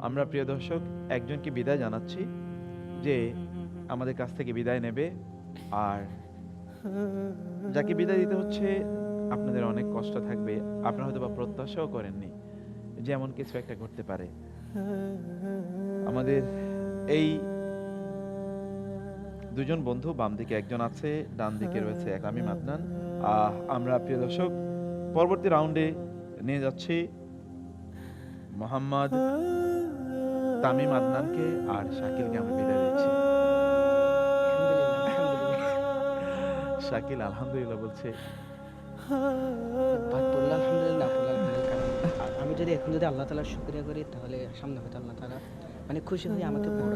আমরা প্রিয় দর্শক একজনকে বিদায় জানাচ্ছি যে আমাদের কাছ থেকে বিদায় নেবে। আর যাকে বিদায় দিতে হচ্ছে আপনাদের অনেক কষ্ট থাকবে। আপনারা হয়তো বা প্রত্যাশাও করেননি যে এমন কিছু একটা ঘটতে পারে। আমাদের এই দুজন বন্ধু বাম দিকে একজন আছে ডান দিকে রয়েছে এক আমি মাদনান আহ, আমরা প্রিয় দর্শক পরবর্তী রাউন্ডে নিয়ে যাচ্ছি। মোহাম্মদ তামিম আদনানকে আর শাকিলকে আমরা বিদায় দিচ্ছি। শাকিল আলহামদুলিল্লাহ বলছে আলহামদুলিল্লাহ আমি যদি এখন যদি আল্লাহ তালার শুক্রিয়া করি তাহলে সামনে হয়তো আল্লাহ তালা মানে খুশি হয়ে আমাকে বড়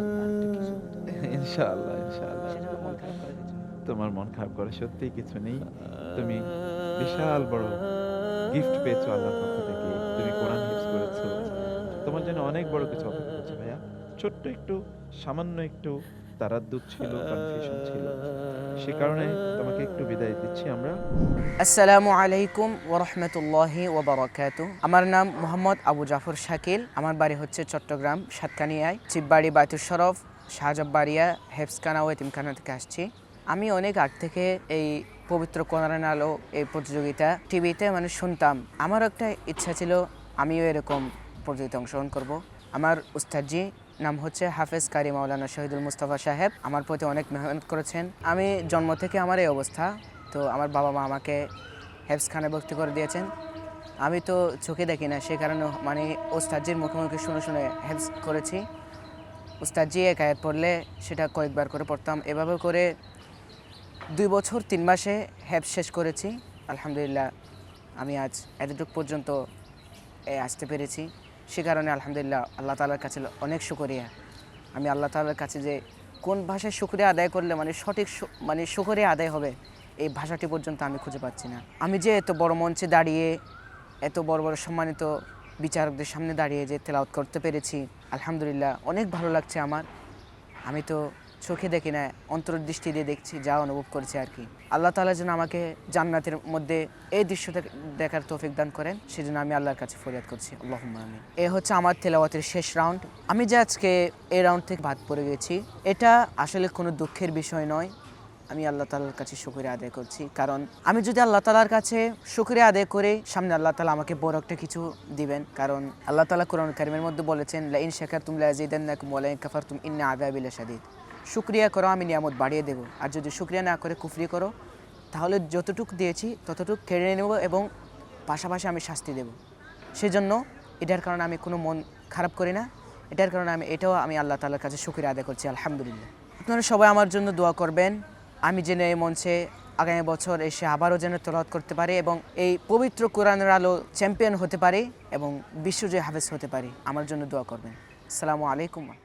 ইনশাআল্লাহ ইনশাআল্লাহ। তোমার মন খারাপ করে সত্যি কিছু নেই। তুমি বিশাল বড় গিফট পেয়েছ আল্লাহর পক্ষ থেকে। তুমি কোরআন হিফজ করেছ। তোমার জন্য অনেক বড় কিছু অপেক্ষা করছে, ভাইয়া। ছোট্ট একটু, সামান্য একটু ছিল কনফিউশন ছিল। সে কারণে তোমাকে একটু বিদায় দিচ্ছি আমরা। আসসালামু আলাইকুম আমার নাম মোহাম্মদ আবু জাফর শাকিল। আমার বাড়ি হচ্ছে চট্টগ্রাম, সাতকানিয়ায়। চিপবাড়ি বায়তুর শরফ শাহজাবাড়িয়া হেফসখানা ও এতিমখানা থেকে আসছি। আমি অনেক আগ থেকে এই পবিত্র কোরআন আলো, এই প্রতিযোগিতা টিভিতে মানে শুনতাম। আমার একটা ইচ্ছা ছিল, আমিও এরকম প্রতিযোগিতা অংশগ্রহণ করব। আমার উস্তাদজি নাম হচ্ছে হাফেজ কারি মাওলানা শহীদুল মুস্তফা সাহেব। আমার প্রতি অনেক মেহনত করেছেন। আমি জন্ম থেকে আমার এই অবস্থা। তো আমার বাবা মা আমাকে হেফসখানে ভর্তি করে দিয়েছেন। আমি তো চোখে দেখি না, সে কারণে মানে ওস্তাদজির মুখে মুখে শুনে শুনে হেফস করেছি। ওস্তাদজি এক আয়াত পড়লে সেটা কয়েকবার করে পড়তাম। এভাবে করে দুই বছর তিন মাসে হেফ শেষ করেছি। আলহামদুলিল্লাহ, আমি আজ এতটুকু পর্যন্ত আসতে পেরেছি। সে কারণে আলহামদুলিল্লাহ আল্লাহ তালার কাছে অনেক শুকরিয়া। আমি আল্লাহ তালার কাছে যে কোন ভাষায় শুকরিয়া আদায় করলে মানে সঠিক মানে শুকরিয়া আদায় হবে, এই ভাষাটি পর্যন্ত আমি খুঁজে পাচ্ছি না। আমি যে এত বড় মঞ্চে দাঁড়িয়ে, এত বড় বড় সম্মানিত বিচারকদের সামনে দাঁড়িয়ে যে তেলাওত করতে পেরেছি, আলহামদুলিল্লাহ অনেক ভালো লাগছে আমার। আমি তো চোখে দেখি না, অন্তর্দৃষ্টি দিয়ে দেখছি, যা অনুভব করেছি আর কি। আল্লাহ তালা যেন আমাকে জান্নাতের মধ্যে এই দৃশ্য দেখ- দেখার তৌফিক দান করেন, সেজন্য আমি আল্লাহর কাছে ফরিয়াদ করছি। আল্লাহ আমি এ হচ্ছে আমার তেলাওয়াতের শেষ রাউন্ড। আমি যে আজকে এই রাউন্ড থেকে বাদ পড়ে গেছি, এটা আসলে কোনো দুঃখের বিষয় নয়। আমি আল্লাহ তালার কাছে শুক্রিয়া আদায় করছি। কারণ আমি যদি আল্লাহ তালার কাছে শুক্রিয়া আদায় করে, সামনে আল্লাহ তালা আমাকে বড় একটা কিছু দিবেন। কারণ আল্লাহ তালা কোরআন কারিমের মধ্যে বলেছেন লাইন শেখার তুমি তুম লাজিদান্নাকুম ওয়ালাইন কাফার তুম ইন্না আদাবিল শাদিদ শুক্রিয়া করো, আমি নিয়ামত বাড়িয়ে দেবো। আর যদি শুক্রিয়া না করে কুফরি করো, তাহলে যতটুকু দিয়েছি, ততটুক কেড়ে নেব এবং পাশাপাশি আমি শাস্তি দেব। সেজন্য এটার কারণে আমি কোনো মন খারাপ করি না। এটার কারণে আমি, এটাও আমি আল্লাহ তালার কাছে শুক্রিয়া আদায় করছি, আলহামদুলিল্লাহ। আপনারা সবাই আমার জন্য দোয়া করবেন। আমি যেন এই মঞ্চে আগামী বছর এসে আবারও যেন তলাত করতে পারি এবং এই পবিত্র কোরআনের আলো চ্যাম্পিয়ন হতে পারি এবং বিশ্বজয় হাফেজ হতে পারি। আমার জন্য দোয়া করবেন। আসসালামু আলাইকুম।